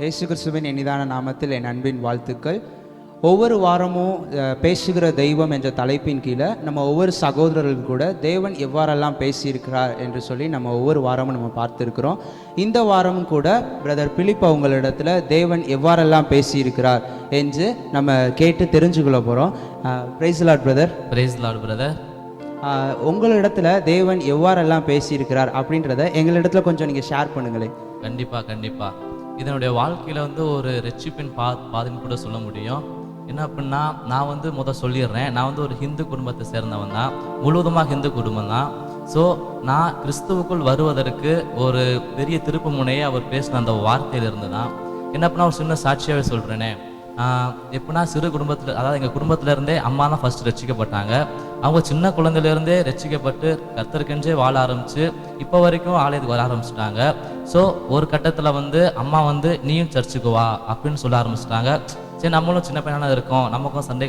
இயேசு கிறிஸ்துவின் இனிதான நாமத்தில் என் அன்பின் வாழ்த்துக்கள். ஒவ்வொரு வாரமும் பேசுகிற தெய்வம் என்ற தலைப்பின் கீழே நம்ம ஒவ்வொரு சகோதரர்கள் கூட தேவன் எவ்வாறெல்லாம் பேசியிருக்கிறார் என்று சொல்லி நம்ம ஒவ்வொரு வாரமும் நம்ம பார்த்துருக்கிறோம். இந்த வாரமும் கூட பிரதர் பிலிப் அவங்களிடத்துல தேவன் எவ்வாறெல்லாம் பேசியிருக்கிறார் என்று நம்ம கேட்டு தெரிஞ்சுக்கொள்ள போகிறோம் praise Lord brother praise Lord brother உங்களிடத்துல தேவன் எவ்வாறெல்லாம் பேசியிருக்கிறார் அப்படின்றத எங்களிடத்துல கொஞ்சம் நீங்கள் ஷேர் பண்ணுங்களேன். கண்டிப்பா கண்டிப்பா. இதனுடைய வாழ்க்கையில் வந்து ஒரு ரெச்சிப்பின் பா பாதின்னு கூட சொல்ல முடியும். என்ன அப்படின்னா நான் வந்து முத சொல்லிடுறேன். நான் வந்து ஒரு ஹிந்து குடும்பத்தை சேர்ந்தவன் தான். முழுவதுமாக ஹிந்து குடும்பம் தான். ஸோ நான் கிறிஸ்துவுக்குள் வருவதற்கு ஒரு பெரிய திருப்பு முனையை அவர் பேசின அந்த வார்த்தையிலிருந்து தான். என்ன அப்படின்னா ஒரு சின்ன சாட்சியாகவே சொல்கிறேனே எப்படின்னா சிறு குடும்பத்தில் அதாவது எங்கள் குடும்பத்திலேருந்தே அம்மா தான் ஃபர்ஸ்ட் ரசிக்கப்பட்டாங்க அவங்க சின்ன குழந்தையிலேருந்தே ரசிக்கப்பட்டு கத்தருக்கென்றே வாழ ஆரம்பிச்சு இப்போ வரைக்கும் ஆலயத்துக்கு வர ஆரம்பிச்சிட்டாங்க. ஸோ ஒரு கட்டத்தில் வந்து அம்மா வந்து நீயும் சர்ச்சுக்கு வா அப்படின்னு சொல்ல ஆரம்பிச்சிட்டாங்க. சரி நம்மளும் சின்ன பையனாக இருக்கோம். நமக்கும் சண்டே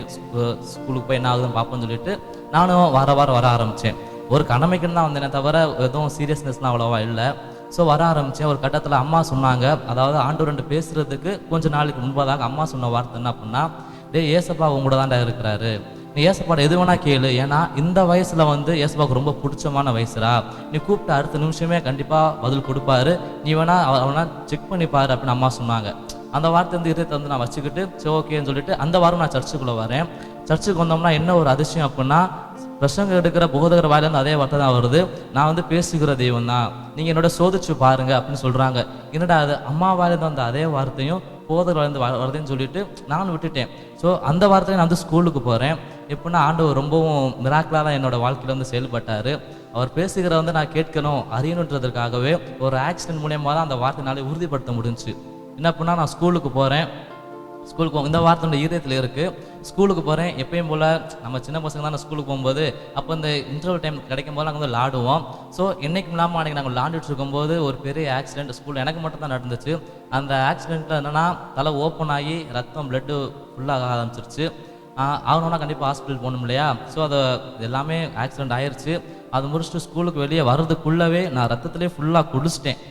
ஸ்கூலுக்கு போய் என்ன ஆகுதுன்னு பார்ப்போம்னு சொல்லிட்டு நானும் வர வாரம் வர ஆரம்பித்தேன் ஒரு கடமைக்குன்னு தான் வந்தேனே தவிர எதுவும் சீரியஸ்னஸ்லாம் அவ்வளோவா இல்லை. ஸோ வர ஆரம்பித்தேன் ஒரு கட்டத்தில் அம்மா சொன்னாங்க. அதாவது ஆண்டு ரெண்டு பேசுகிறதுக்கு கொஞ்சம் நாளைக்கு முன்பதாக அம்மா சொன்ன வார்த்தை என்ன அப்படின்னா டேய் ஏசப்பா உங்க தான்டா இருக்கிறாரு. நீ ஏசப்பாட எது வேணா கேளு. ஏன்னா இந்த வயசுல வந்து ஏசப்பாவுக்கு ரொம்ப பிடிச்சமான வயசுடா. நீ கூப்பிட்ட அடுத்த நிமிஷமே கண்டிப்பா பதில் கொடுப்பாரு. நீ வேணா அவ- அவனா செக் பண்ணி பாரு அப்படின்னு அம்மா சொன்னாங்க. அந்த வார்த்தை வந்து இதயத்தை வந்து நான் வச்சுக்கிட்டு சரி ஓகேன்னு சொல்லிட்டு அந்த வாரம் நான் சர்ச்சுக்குள்ள வரேன். சர்ச்சுக்கு வந்தோம்னா என்ன ஒரு அதிசயம் அப்படின்னா பிரசங்க எடுக்கிற போதகர் வாயிலிருந்து அதே வார்த்தை தான் வருது. நான் வந்து பேசுகிற தெய்வம் தான் நீங்க என்னோட சோதிச்சு பாருங்க அப்படின்னு சொல்றாங்க. என்னடா அது? அம்மா வாயிலிருந்து வந்த அதே வார்த்தையும் போதகர் வந்து வ- வருதுன்னு சொல்லிட்டு நானும் விட்டுட்டேன். ஸோ அந்த வார்த்தையை நான் வந்து ஸ்கூலுக்கு போறேன். எப்படின்னா ஆண்டவர் ரொம்பவும் மிராக்கலாக தான் என்னோட வாழ்க்கையில் வந்து செயல்பட்டார். அவர் பேசுகிற வந்து நான் கேட்கணும் அறியணுன்றதுக்காகவே ஒரு ஆக்சிடென்ட் மூலியமாக தான் அந்த வார்த்தைனாலே உறுதிப்படுத்த முடிஞ்சுச்சு. என்ன அப்படின்னா நான் ஸ்கூலுக்கு போகிறேன் ஸ்கூலுக்கு இந்த வார்த்தையோட ஈரத்தில் இருக்குது ஸ்கூலுக்கு போகிறேன் எப்பயும் போல் நம்ம சின்ன பசங்க தான் ஸ்கூலுக்கு போகும்போது அப்போ இந்த இன்டர்வல் டைம் கிடைக்கும் போது நாங்கள் வந்து விளாடுவோம். ஸோ என்றைக்கு இல்லாமல் அன்றைக்கி நாங்கள் விளாண்டுட்டு இருக்கும்போது ஒரு பெரிய ஆக்சிடென்ட் ஸ்கூல் எனக்கு மட்டும் தான் நடந்துச்சு. அந்த ஆக்சிடெண்ட்டில் என்னென்னா தலை ஓப்பன் ஆகி ரத்தம் பிளட்டு ஃபுல்லாக ஆரம்பிச்சிருச்சு. ஆகணும்னா கண்டிப்பாக ஹாஸ்பிட்டல் போகணும் இல்லையா? ஸோ அது எல்லாமே ஆக்சிடெண்ட் ஆயிடுச்சு அது முடிச்சுட்டு ஸ்கூலுக்கு வெளியே வர்றதுக்குள்ளவே நான் ரத்தத்திலே ஃபுல்லாக குடிச்சிட்டேன்.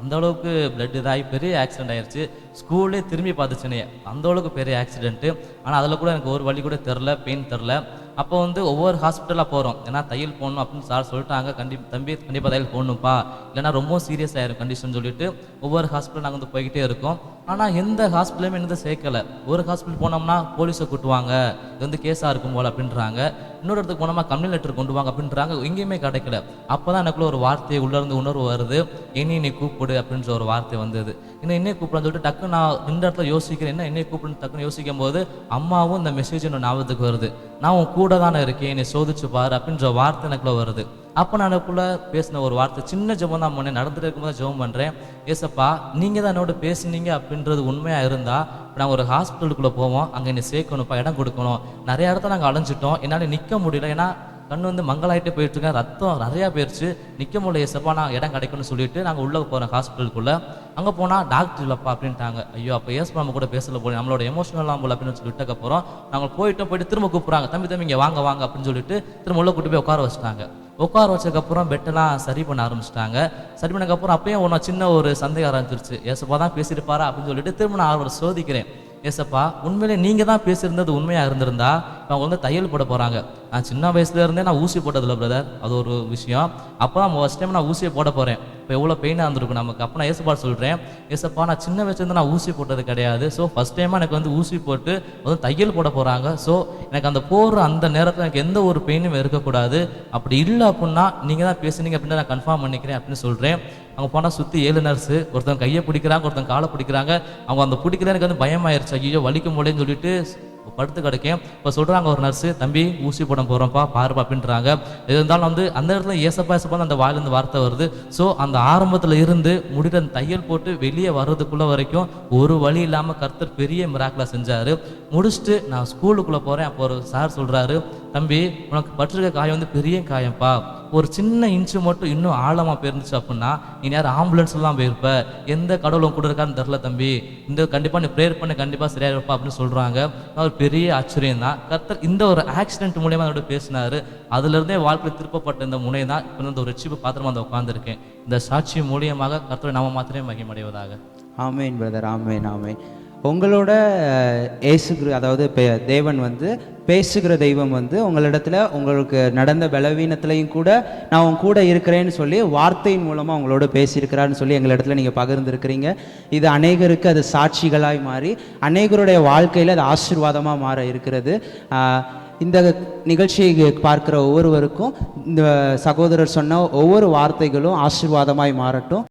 அந்த அளவுக்கு பிளட் இதாகி பெரிய ஆக்சிடென்ட் ஆயிடுச்சு ஸ்கூல்லே திரும்பி பார்த்துச்சுனே அந்த அளவுக்கு பெரிய ஆக்சிடென்ட்டு ஆனால் அதில் கூட எனக்கு ஒரு வழி கூட தெரில பெயின் தெரில. அப்போ வந்து ஒவ்வொரு ஹாஸ்பிட்டலாக போகிறோம் ஏன்னா தையல் போடணும் அப்படின்னு சார் சொல்லிட்டாங்க. கண்டி தம்பி கண்டிப்பாக தையல் போடணும்ப்பா. இல்லைன்னா ரொம்ப சீரியஸ் ஆயிரும் கண்டிஷன் சொல்லிட்டு. ஒவ்வொரு ஹாஸ்பிட்டல் நாங்கள் வந்து போய்கிட்டே இருக்கோம். ஆனால் எந்த ஹாஸ்பிட்டலுமே என்னது சேர்க்கல. ஒரு ஹாஸ்பிட்டல் போனோம்னா போலீஸை கூட்டுவாங்க. இது வந்து கேஸாக இருக்கும் போல் அப்படின்றாங்க. இன்னொரு இடத்துக்கு போனோம்னா கம்ப்ளைண்ட் லெட்டர் கொண்டு வாங்க அப்படின்றாங்க. எங்கேயுமே கிடைக்கல. அப்போ தான் எனக்குள்ள ஒரு வார்த்தை உள்ளேருந்து உணர்வு வருது. என்னை நீ கூப்பிடு அப்படின்ற ஒரு வார்த்தை வந்தது. இன்னும் என்னை கூப்பிடன்னு சொல்லிட்டு டக்கு நான் இந்த இடத்துல யோசிக்கிறேன். என்ன என்னை கூப்பிடுன்னு டக்குன்னு யோசிக்கும் போது அம்மாவும் இந்த மெசேஜ் என்னோட ஞாபகத்துக்கு வருது. நான் உன் கூட தானே இருக்கேன். என்னை சோதிச்சு பாரு அப்படின்ற வார்த்தை எனக்குள்ள வருது. அப்போ நான் எனக்குள்ள பேசின ஒரு வார்த்தை. சின்ன ஜெபம் தான் பண்ணேன். நடந்துட்டு இருக்கும்போது ஜெபம் பண்ணுறேன் ஏசப்பா நீங்கள் தான் என்னோட பேசுனீங்க அப்படின்றது உண்மையாக இருந்தால் நாங்கள் ஒரு ஹாஸ்பிட்டலுக்குள்ளே போவோம். அங்கே என்னை சேர்க்கணும்ப்பா இடம் கொடுக்கணும். நிறைய இடத்த நாங்கள் அலைஞ்சிட்டோம் என்னால் நிற்க முடியல. ஏன்னா கண் வந்து மங்களாயிட்டே போயிட்டு இருக்கேன் ரத்தம் நிறையா போயிடுச்சு நிற்க முடியல ஏசப்பா நான் இடம் கிடைக்கும்னு சொல்லிட்டு நாங்கள் உள்ளே போகிறோம் ஹாஸ்பிட்டலுக்குள்ளே அங்கே போனால் டாக்டர் இல்லைப்பா அப்படின்ட்டாங்க. ஐயோ அப்போ ஏசப்பா நம்ம கூட பேசல போல. நம்மளோட எமோஷனல்லாம் போல அப்படின்னு சொல்லிட்டு விட்டக்கப்புறம் நாங்கள் போயிட்டோம் போயிட்டு திரும்ப கூப்பிட்றாங்க. தம்பி தம்பி இங்கே வாங்க வாங்க அப்படின்னு சொல்லிட்டு திரும்ப உள்ளே கூட்டு போய் உட்கார வச்சுட்டாங்க. உட்கார வச்சதுக்கப்புறம் பெட்டெல்லாம் சரி பண்ண ஆரம்பிச்சிட்டாங்க. சரி பண்ணதுக்கப்புறம் அப்பயும் ஒன்று சின்ன ஒரு சந்தேகம் ஆரம்பிச்சிருச்சு ஏசப்பா தான் பேசியிருப்பாரா அப்படின்னு சொல்லிட்டு திரும்ப நான் அவரை சோதிக்கிறேன். ஏசப்பா உண்மையிலே நீங்கள் தான் பேசியிருந்தது உண்மையாக இருந்திருந்தா? அவங்க வந்து தையல் போட போகிறாங்க நான் சின்ன வயசுல இருந்தே நான் ஊசி போட்டதில்ல பிரதர் அது ஒரு விஷயம். அப்போ தான் ஃபர்ஸ்ட் டைம் நான் ஊசியை போட போகிறேன் இப்போ எவ்வளோ பெயினாக இருந்திருக்கும் நமக்கு. அப்போ நான் ஏசப்பா சொல்கிறேன் ஏசப்பா நான் சின்ன வயசுலேருந்து நான் ஊசி போட்டது கிடையாது. ஸோ ஃபர்ஸ்ட் டைமாக எனக்கு வந்து ஊசி போட்டு வந்து தையல் போட போகிறாங்க ஸோ எனக்கு அந்த போடுற அந்த நேரத்தில் எனக்கு எந்த ஒரு பெயினும் இருக்கக்கூடாது. அப்படி இல்லை அப்படின்னா நீங்கள் தான் பேசுனீங்க அப்படின்னு நான் கன்ஃபார்ம் பண்ணிக்கிறேன் அப்படின்னு சொல்கிறேன் அவங்க போனால் சுற்றி ஏழு நர்ஸு ஒருத்தவங்க கையை பிடிக்கிறாங்க ஒருத்தவங்க காலை பிடிக்கிறாங்க. அவங்க அந்த பிடிக்கல எனக்கு வந்து பயமாயிருச்சு. ஐயோ வலிக்கும் போலேன்னு சொல்லிட்டு படுத்து கிடக்கேன். இப்போ சொல்கிறாங்க ஒரு நர்ஸு தம்பி ஊசி போட போகிறோம்ப்பா பாருப்பா அப்படின்றாங்க எது இருந்தாலும் வந்து அந்த இடத்துல ஏசப்பா ஏசப்பா அந்த வாயிலிருந்து வார்த்தை வருது. ஸோ அந்த ஆரம்பத்தில் இருந்து முடிகிற தையல் போட்டு வெளியே வர்றதுக்குள்ள வரைக்கும் ஒரு வழி இல்லாமல் கர்த்தர் பெரிய மிராக்கில் செஞ்சார். முடிச்சுட்டு நான் ஸ்கூலுக்குள்ளே போகிறேன் அப்போ ஒரு சார் சொல்கிறாரு தம்பி உனக்கு பட்டிருக்க காயம் வந்து பெரிய காயம்ப்பா. ஒரு சின்ன இன்ச்சு மட்டும் இன்னும் ஆழமாக போயிருந்துச்சு அப்படின்னா நீ நேரம் ஆம்புலன்ஸ்லாம் போயிருப்ப எந்த கடவுளும் கூட இருக்கான்னு தெரில தம்பி. இந்த கண்டிப்பாக நீ ப்ரேயர் பண்ண கண்டிப்பாக சரியாக இருப்பா அப்படின்னு சொல்கிறாங்க ஒரு பெரிய ஆச்சரியம் தான் கர்த்தர் இந்த ஒரு ஆக்சிடென்ட் மூலியமாக என்னோட பேசினார். அதுலேருந்தே வாழ்க்கையில் திருப்பப்பட்ட இந்த முனை தான் இப்போ இந்த ஒரு ரட்சிப்பு பாத்திரமா வந்து உட்காந்துருக்கேன் இந்த சாட்சி மூலியமாக கர்த்தரை நாம மாத்திரமே மகிமடைவதாக ஆமேன் பிரதர் ஆமேன் ஆமேன். உங்களோட ஏசுகிற இயேசு அதாவது பே- தேவன் வந்து பேசுகிற தெய்வம் வந்து உங்களிடத்துல உங்களுக்கு நடந்த பலவீனத்திலையும் கூட நான் உங்க கூட இருக்கிறேன்னு சொல்லி வார்த்தையின் மூலமாக உங்களோட பேசியிருக்கிறான்னு சொல்லி எங்களிடத்துல நீங்கள் பகிர்ந்துருக்கிறீங்க. இது அநேகருக்கு அது சாட்சிகளாய் மாறி அநேகருடைய வாழ்க்கையில் அது ஆசீர்வாதமாக மாற இருக்கிறது. இந்த நிகழ்ச்சியை பார்க்குற ஒவ்வொருவருக்கும் இந்த சகோதரர் சொன்ன ஒவ்வொரு வார்த்தைகளும் ஆசீர்வாதமாய் மாறட்டும்.